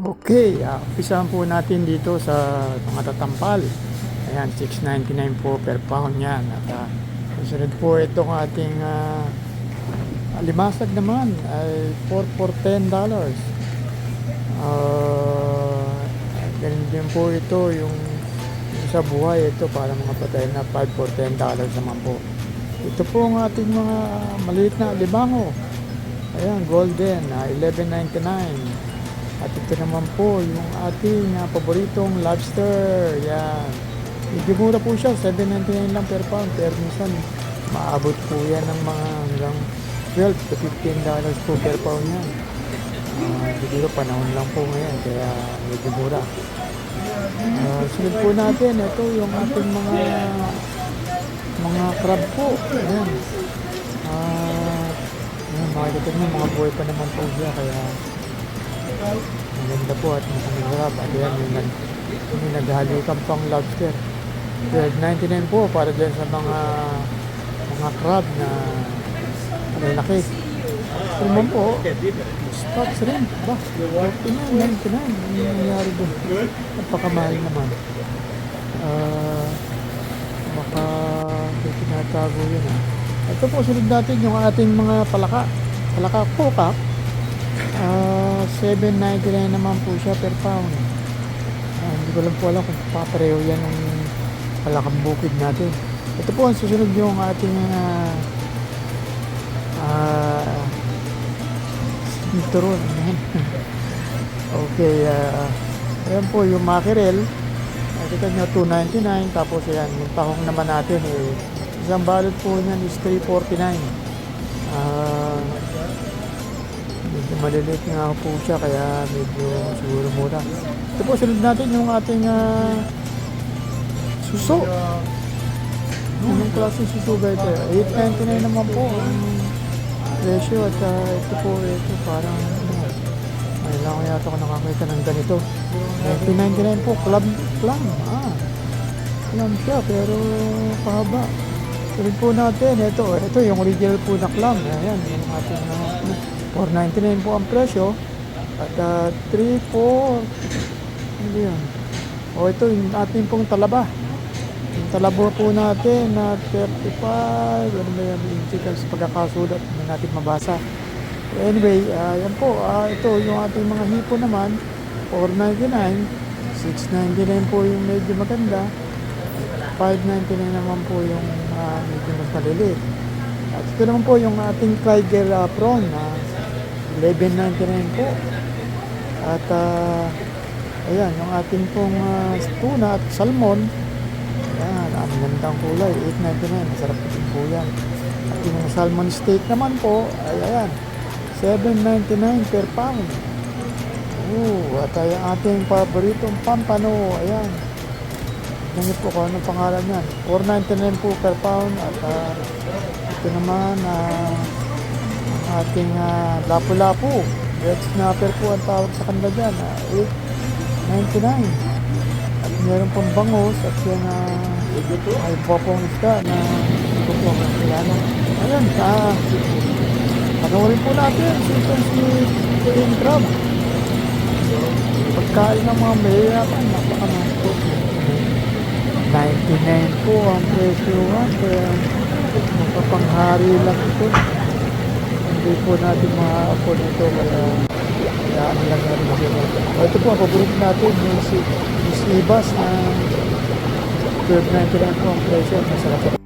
Okay, uh, umpisahan po natin dito sa mga tatampal. Ayan, 6.99 po per pound yan. At uh, susunod po itong ating uh, limasag naman ay 4 for 10 dollars. Uh, ganun din po ito yung, yung sa buhay ito para mga patay na 5 for 10 dollars naman po. Ito po ang ating mga maliit na libango. Ayan, golden, uh, 11.99. At ito naman po yung ating uh, paboritong lobster. Yan. Medyo mura po siya, 7.99 lang per pound. Pero minsan, maabot po yan ng mga hanggang 12 to 15 dollars po per pound yan. Uh, siguro panahon lang po ngayon, kaya medyo mura. Uh, sunod po natin, ito yung ating mga mga crab po. Ayan. Uh, makikita nyo, mga buhay pa naman po siya, kaya Maganda po at makamagharap. At yan yung, nag, yung naghalikan pang lobster. 12.99 po para dyan sa mga mga crab na malalaki. Ito naman po, spots rin. Ba, 49.99. Ano yung nangyari doon? Napakamahal naman. Ah, baka may tinatago yun ah. Ito po, sunod natin yung ating mga palaka. Palaka kokak. Ah, 7.99 naman po siya per pound. Ah, hindi ko lang po alam kung papareho yan ng palakang bukid natin. Ito po ang susunod yung ating ah ah sinturon. Okay, ah ayan po yung mackerel. Nakita nyo, 2.99. Tapos ayan, yung tahong naman natin eh, isang balot po niyan is 3.49. Ah, medyo maliliit nga po siya kaya medyo siguro mura. Ito po, sunod natin yung ating ah, suso. Anong klase suso ba ito? 8.99 naman po ang presyo at ah, ito po, ito parang ano, lang ko yata ako nakakita ng ganito. 1999 po, club clam. Ah, clam siya pero pahaba. Sunod po natin, ito, ito yung original po na clam. Ayan, yung ating uh, 4.99 po ang presyo. At uh, 3, 4, ano yun? O ito yung ating pong talaba. Yung talabo po natin na 35, ano ba yan, yung chicken sa pagkakasulat, hindi natin mabasa. Anyway, uh, yan po, ah, ito yung ating mga hipo naman, 4.99, 6.99 po yung medyo maganda, 5.99 naman po yung ah, medyo mas maliliit. At ito naman po yung ating Tiger uh, prawn na 11.99 po. At ah, ayan, yung ating pong ah, tuna at salmon, ayan, ang gandang kulay, 8.99, masarap din po yan. At yung salmon steak naman po, ay ayan, 7.99 per pound. Oo, at ay ating paboritong pampano, ayan. Tingnan po kung anong pangalan yan. 4.99 po per pound at ah, ito naman ang ating uh, lapu-lapu. Red snapper po ang tawag sa kanila dyan. ah, 8.99. At meron pong bangus at yan uh, ay popong isda na ito po ang kailangan. Ayan, ah, panoorin po natin si itong si King Crab. Pagkain ng mga mahirapan, napakamahal po. 99 po ang presyo ha, kaya makapanghari lang ito. Hindi po natin ma-afford ito kaya ano lang natin sila. O, ito po ang paborito natin yung si Ibas na 12.99 po ang presyo. Masarap